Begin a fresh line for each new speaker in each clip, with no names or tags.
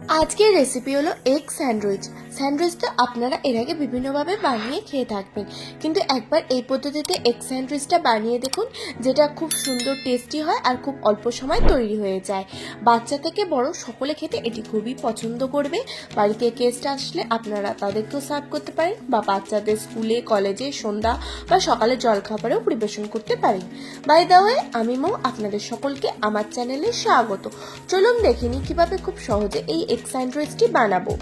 আজকের রেসিপি হলো egg sandwich স্যান্ডউইচটা আপনারা এর আগে বিভিন্নভাবে বানিয়ে খেয়ে থাকবেন। কিন্তু একবার এই পদ্ধতিতে এগ স্যান্ডউইচটা বানিয়ে দেখুন, যেটা খুব সুন্দর টেস্টি হয় আর খুব অল্প সময় তৈরি হয়ে যায়। বাচ্চা থেকে বড় সকলে খেতে এটি খুবই পছন্দ করবে। বাড়িতে গেস্ট আসলে আপনারা তাদেরকেও সার্ভ করতে পারেন বা বাচ্চাদের স্কুলে কলেজে সন্ধ্যা বা সকালে জলখাবারেও পরিবেশন করতে পারেন। বাই দা ওয়ে আমি মৌ, আপনাদের সকলকে আমার চ্যানেলে স্বাগত। চলুন দেখিনি কীভাবে খুব সহজে এই এগ স্যান্ডউইচটি বানাবো।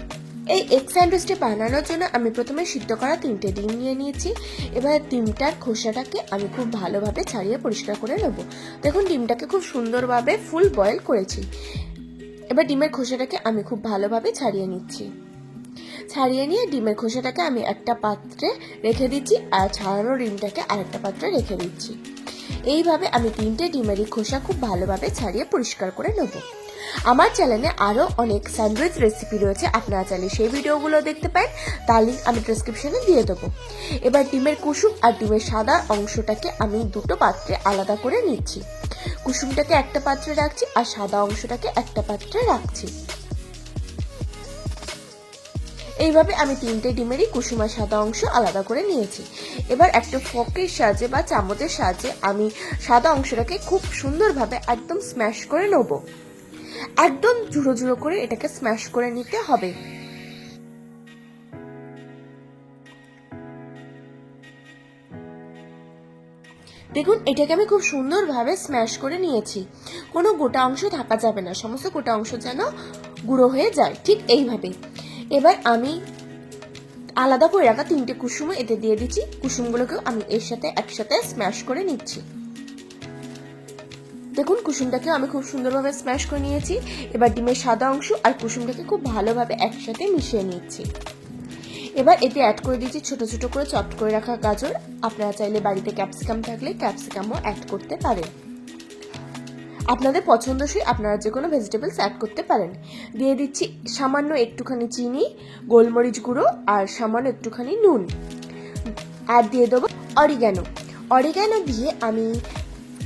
এই এগ স্যান্ডউইচটি বানানোর জন্য আমি প্রথমে সিদ্ধ করা তিনটে ডিম নিয়ে নিয়েছি। এবার ডিমটার খোসাটাকে আমি খুব ভালোভাবে ছাড়িয়ে পরিষ্কার করে নেব। দেখুন, ডিমটাকে খুব সুন্দরভাবে ফুল বয়েল করেছি। এবার ডিমের খোসাটাকে আমি খুব ভালোভাবে ছাড়িয়ে নিচ্ছি। ছাড়িয়ে নিয়ে ডিমের খোসাটাকে আমি একটা পাত্রে রেখে দিচ্ছি আর ছাড়ানো ডিমটাকে আরেকটা পাত্রে রেখে দিচ্ছি। এইভাবে আমি তিনটে ডিমেরই খোসা খুব ভালোভাবে ছাড়িয়ে পরিষ্কার করে নেব। আমার চ্যানেলে আরও অনেক স্যান্ডউইচ রেসিপি রয়েছে, আপনারা চাইলে সেই ভিডিওগুলো দেখতে পারেন, তার লিঙ্ক আমি ডিসক্রিপশনে দিয়ে দেবো। এবার ডিমের কুসুম আর ডিমের সাদা অংশটাকে আমি দুটো পাত্রে আলাদা করে নিচ্ছি। কুসুমটাকে একটা পাত্রে রাখছি আর সাদা অংশটাকে একটা পাত্রে রাখছি। এইভাবে আমি তিনটে ডিমেরই কুসুমা সাদা অংশ আলাদা করে নিয়েছি। এবার একটা ফকের সাহায্যে বা চামচের সাহায্যে আমি সাদা অংশটাকে খুব সুন্দরভাবে একদম স্ম্যাশ করে নেব। একদম জুড়ো জুড়ো করে এটাকে স্ম্যাশ করে নিতে হবে। দেখুন, এটাকে আমি খুব সুন্দরভাবে স্ম্যাশ করে নিয়েছি। কোনো গোটা অংশ থাকা যাবে না, সমস্ত গোটা অংশ যেন গুঁড়ো হয়ে যায়, ঠিক এইভাবে এবার আমি আলাদা করে রাখা তিনটে কুসুম এতে দিয়ে দিচ্ছি। কুসুমগুলোকেও আমি এর সাথে একসাথে স্ম্যাশ করে নিচ্ছি। দেখুন, কুসুমটাকে আমি খুব সুন্দরভাবে স্ম্যাশ করে নিয়েছি। এবার ডিমের সাদা অংশ আর কুসুমটাকে খুব ভালোভাবে একসাথে মিশিয়ে নিচ্ছি। এবার এতে অ্যাড করে দিচ্ছি ছোট ছোট করে চপ করে রাখা গাজর। আপনারা চাইলে বাড়িতে ক্যাপসিকাম থাকলে ক্যাপসিকামও অ্যাড করতে পারেন। আপনাদের পছন্দসই আপনারা যে কোনো ভেজিটেবলস অ্যাড করতে পারেন। দিয়ে দিচ্ছি সামান্য একটুখানি চিনি, গোলমরিচ গুঁড়ো আর সামান্য একটুখানি নুন। আর দিয়ে দেবো অরিগ্যানো অরিগ্যানো দিয়ে আমি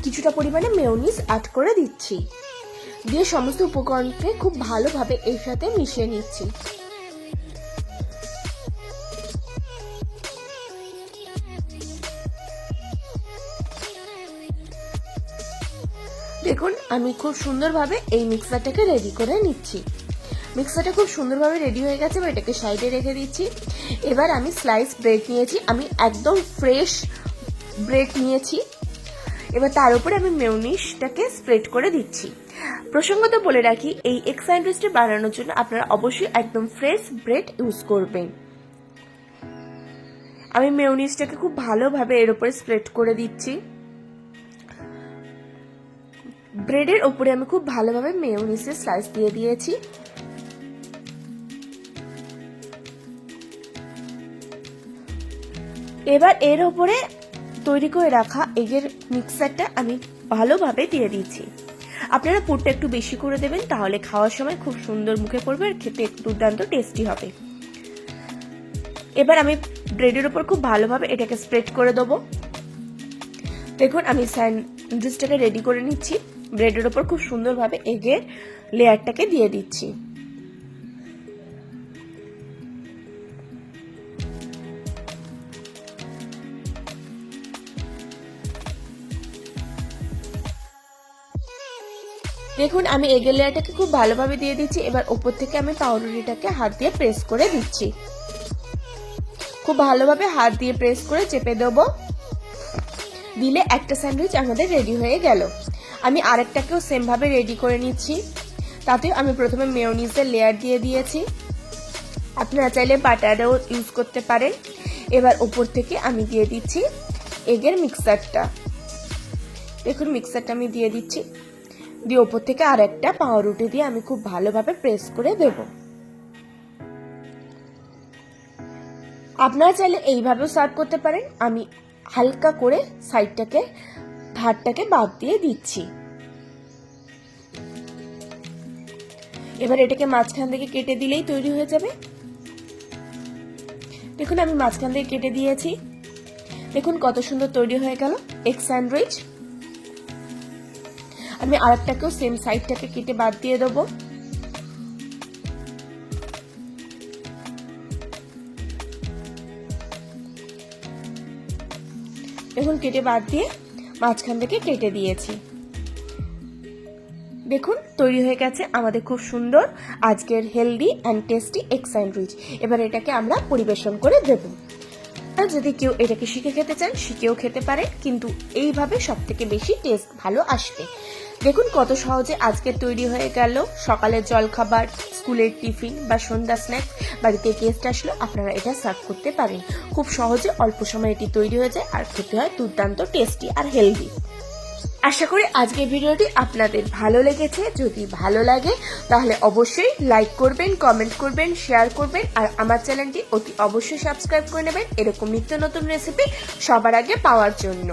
কিছুটা পরিমাণে মেয়োনিজ অ্যাড করে দিচ্ছি। দিয়ে সমস্ত উপকরণকে খুব ভালোভাবে এর সাথে মিশিয়ে নিচ্ছি। দেখুন, আমি খুব সুন্দরভাবে এই মিক্সারটাকে রেডি করে নিচ্ছি। মিক্সারটা খুব সুন্দরভাবে রেডি হয়ে গেছে বা এটাকে সাইডে রেখে দিচ্ছি। এবার আমি স্লাইস ব্রেড নিয়েছি। আমি একদম ফ্রেশ ব্রেড নিয়েছি। এবার তার উপরে আমি মেউনিশটাকে স্প্রেড করে দিচ্ছি। প্রসঙ্গত বলে রাখি, এই এগ স্যান্ডউইচটি বানানোর জন্য আপনারা অবশ্যই একদম ফ্রেশ ব্রেড ইউজ করবেন। আমি মেউনিসটাকে খুব ভালোভাবে এর উপরে স্প্রেড করে দিচ্ছি। ব্রেডের ওপরে আমি খুব ভালোভাবে মেয়োনিসের স্লাইস দিয়ে দিয়েছি। এবার এর ওপরে তৈরি করে রাখা এগের মিক্সারটা আমি ভালোভাবে দিয়ে দিচ্ছি আপনারা পুরটা একটু বেশি করে দেবেন, তাহলে খাওয়ার সময় খুব সুন্দর মুখে পড়বে আর খেতে দুর্দান্ত টেস্টি হবে। এবার আমি ব্রেডের ওপর খুব ভালোভাবে এটাকে স্প্রেড করে দেবো। দেখুন, আমি স্যান্ডউইচটাকে রেডি করে নিচ্ছি। ব্রেডের ওপর খুব সুন্দরভাবে এগের লেয়ারটাকে দিয়ে দিচ্ছি। দেখুন, আমি এগের লেয়ারটাকে খুব ভালোভাবে দিয়ে দিচ্ছি। এবার ওপর থেকে আমি পাউরুটিটাকে হাত দিয়ে প্রেস করে দিচ্ছি। খুব ভালোভাবে হাত দিয়ে প্রেস করে চেপে দেবো। দিলে একটা স্যান্ডউইচ আমাদের রেডি হয়ে গেল। আমি আরেকটাকেও সেমভাবে রেডি করে নিচ্ছি। তাতেও আমি প্রথমে মেয়োনিজের লেয়ার দিয়ে দিয়েছি। আপনারা চাইলে বাটারও ইউজ করতে পারেন। এবার ওপর থেকে আমি দিয়ে দিচ্ছি এগের মিক্সারটা। দেখুন, মিক্সারটা আমি দিয়ে দিচ্ছি। দিয়ে ওপর থেকে আর একটা পাউরুটি দিয়ে আমি খুব ভালোভাবে প্রেস করে দেব। আপনারা চাইলে এইভাবেও সার্ভ করতে পারেন। আমি হালকা করে সাইডটাকে ধারটাকে বাদ দিয়ে দিচ্ছি। এবার এটাকে মাঝখান থেকে কেটে দিলেই তৈরি হয়ে যাবে। দেখুন, আমি মাঝখান থেকে কেটে দিয়েছি। দেখুন, কত সুন্দর তৈরি হয়ে গেল। এগ স্যান্ডউইচ আমি আরেকটাকেও সেম সাইডটাকে কেটে বাদ দিয়ে দেবো। দেখুন কেটে বাদ দিয়ে মাঝখান থেকে কেটে দিয়েছি। দেখুন, তৈরি হয়ে গেছে আমাদের খুব সুন্দর, আজকের healthy and tasty egg sandwich এবার এটাকে আমরা পরিবেশন করে দেব। আর যদি কেউ এটাকে শিখে খেতে চান, শিখেও খেতে পারে, কিন্তু এইভাবে সব থেকে বেশি টেস্ট ভালো আসবে। দেখুন কত সহজে আজকে তৈরি হয়ে গেল সকালের জলখাবার, স্কুলের টিফিন বা সন্ধ্যা স্ন্যাক্স, বাড়িতে গেস্ট আসলো, আপনারা এটা সার্ভ করতে পারেন। খুব সহজে অল্প সময়ে এটি তৈরি হয়ে যায় আর খেতে হয় দুর্দান্ত টেস্টি আর হেলদি আশা করি আজকের ভিডিওটি আপনাদের ভালো লেগেছে। যদি ভালো লাগে, তাহলে অবশ্যই লাইক করবেন কমেন্ট করবেন শেয়ার করবেন আর আমার চ্যানেলটি অতি অবশ্যই সাবস্ক্রাইব করে নেবেন। এরকম নিত্য নতুন রেসিপি সবার আগে পাওয়ার জন্য।